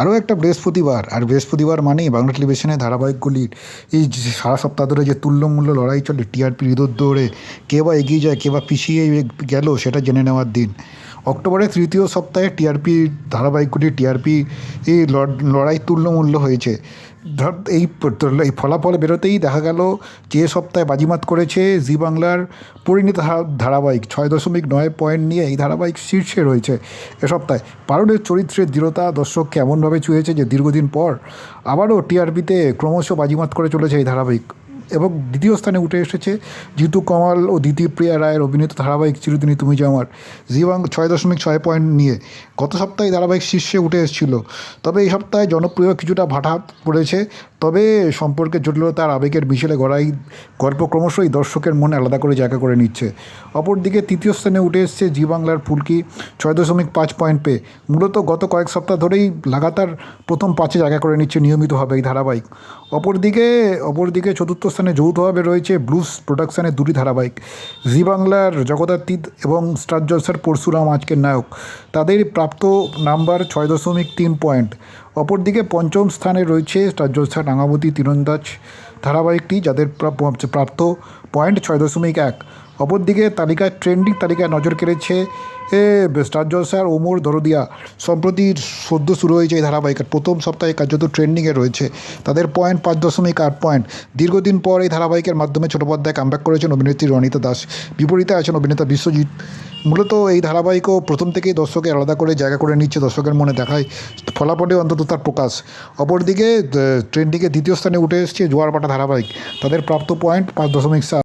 আরও একটা বৃহস্পতিবার, আর বৃহস্পতিবার মানেই বাংলা টেলিভিশনের ধারাবাহিকগুলির এই সারা সপ্তাহ ধরে যে তুল্যমূল্য লড়াই চলে টিআরপির ইঁদুর দৌড়ে, কে বা এগিয়ে যায়, কে বা পিছিয়ে গেল, সেটা জেনে নেওয়ার দিন। অক্টোবরের তৃতীয় সপ্তাহে টিআরপি ধারাবাহিকগুলি টিআরপি এই লড়াই তুল্যমূল্য হয়েছে। ধর, এই এই ফলাফল বেরোতেই দেখা গেল যে সপ্তাহে বাজিমাত করেছে জি বাংলার পরিণীত ধারাবাহিক ছয় দশমিক নয় পয়েন্ট নিয়ে এই ধারাবাহিক শীর্ষে রয়েছে এ সপ্তাহে। পারুলের চরিত্রের দৃঢ়তা দর্শককে এমনভাবে ছুঁয়েছে যে দীর্ঘদিন পর আবারও টিআরপিতে ক্রমশ বাজিমাত করে চলেছে এই ধারাবাহিক। এবং দ্বিতীয় স্থানে উঠে এসেছে জিতু কমাল ও দ্বিতীয় প্রিয়া রায়ের অভিনীত ধারাবাহিক চিরদিনই তুমি যে আমার। জি বাং ছয় দশমিক ছয় পয়েন্ট নিয়ে গত সপ্তাহে ধারাবাহিক শীর্ষে উঠে এসেছিল। তবে এই সপ্তাহে জনপ্রিয় কিছুটা ভাটা পড়েছে। তবে সম্পর্কে জটিলতার আবেগের মিশেলে গড়াই, গল্প ক্রমশই দর্শকের মনে আলাদা করে জায়গা করে নিচ্ছে। অপরদিকে তৃতীয় স্থানে উঠে এসছে জি বাংলার ফুলকি, ছয় দশমিক পাঁচ পয়েন্ট পেয়ে। মূলত গত কয়েক সপ্তাহ ধরেই লাগাতার প্রথম পাঁচে জায়গা করে নিচ্ছে নিয়মিতভাবে এই ধারাবাহিক। অপরদিকে অপরদিকে চতুর্থ স্থানে যৌথভাবে রয়েছে ব্লুস প্রোডাকশনের দুটি ধারাবাহিক, জি বাংলার জগদাতীত এবং স্টার জলসার পরশুরাম আজকের নায়ক। তাদের প্রাপ্ত নাম্বার ছয় দশমিক তিন পয়েন্ট। অপরদিকে পঞ্চম স্থানে রয়েছে স্টার জলসা রাঙামতি তীরন্দাজ ধারাবাহিকটি, যাদের প্রাপ্ত পয়েন্ট ছয় দশমিক এক। অপরদিকে তালিকায় ট্রেন্ডিং তালিকায় নজর কেড়েছে, এ, স্টার জলসার ওমর দরদিয়া। সম্প্রতি সদ্য শুরু হয়েছে এই ধারাবাহিক আর প্রথম সপ্তাহে কার্যত ট্রেন্ডিংয়ে রয়েছে। তাদের পয়েন্ট পাঁচ দশমিক আট পয়েন্ট দীর্ঘদিন পর এই ধারাবাহিকের মাধ্যমে ছোটো পর্দায় কামব্যাক করেছেন অভিনেত্রী রনিতা দাস। বিপরীতে আছেন অভিনেতা বিশ্বজিৎ। মূলত এই ধারাবাহিকও প্রথম থেকেই দর্শকের আলাদা করে জায়গা করে নিচ্ছে দর্শকের মনে দেখায়। ফলাফলে অন্তত তার প্রকাশ। অপরদিকে ট্রেন্ডিংয়ে দ্বিতীয় স্থানে উঠে এসছে জোয়ারপাটা ধারাবাহিক। তাদের প্রাপ্ত পয়েন্ট পাঁচ দশমিক সাত।